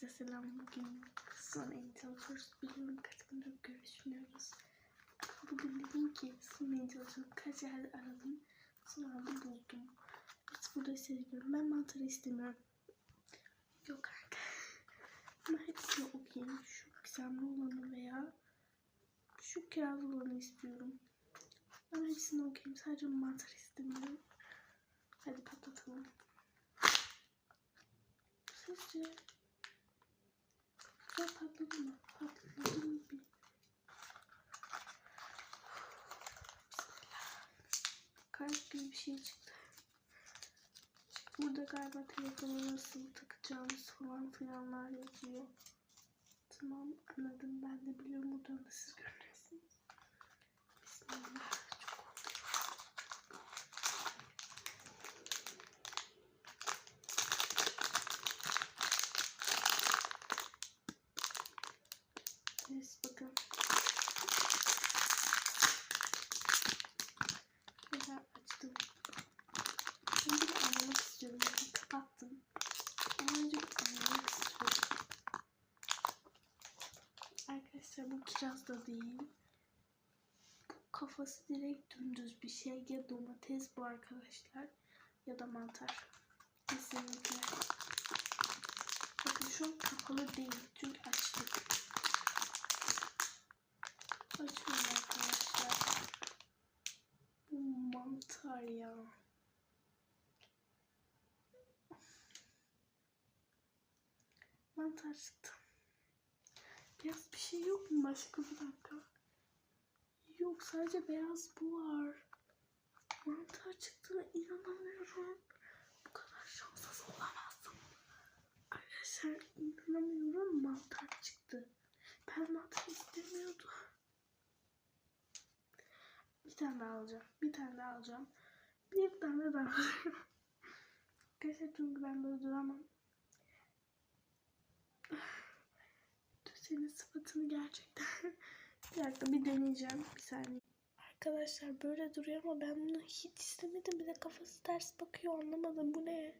Herkese selam. Bugün çalışıyoruz. Bilmiyorum kaç gündür görüşmüyoruz. Bugün dedim ki en çalışıyorum. Kaç yerde aradım. Sonra da buldum. Biz burada seviyorum. Ben mantarı istemiyorum. Yok kanka. Ama hepsini okuyayım. Şu gizemli olanı veya şu kiraz olanı istiyorum. Ben hepsini okuyayım. Sadece mantar istemiyorum. Hadi patlatalım. Sizce ya patladı gibi bir şey çıktı. Burada galiba telefonu nasıl takacağımız falan filanlar yazıyor. Tamam anladım ben de biliyorum buradan da siz görüyorsunuz. Bismillah. Çok Evet bakın. Güzel açtım. Şimdi bir anlamak istiyorum. Bakın kapattım. Ama önce bir anlamak istiyorum. Arkadaşlar bu kiraz da değil. Bu kafası direkt dümdüz bir şey. Ya domates bu arkadaşlar. Ya da mantar. Kesinlikle. Bakın şu an kapalı değil. Çünkü açtık. Açıyorum arkadaşlar. Bu mantar ya. Mantar çıktı. Beyaz bir şey yok mu başka bir dakika? Yok sadece beyaz bu var. Mantar çıktığına inanamıyorum. Bu kadar şanssız olamazdım. Arkadaşlar inanamıyorum mantar çıktı. Ben mantar istemiyordum. Bir tane daha alacağım. Bir tane daha alacağım. Bir tane daha alacağım. Arkadaşlar çünkü ben böyle duramam. Senin sıfatını gerçekten. bir dakika bir deneyeceğim. Bir saniye. Arkadaşlar böyle duruyor ama ben bunu hiç istemedim. Bir de kafası ters bakıyor anlamadım. Bu ne?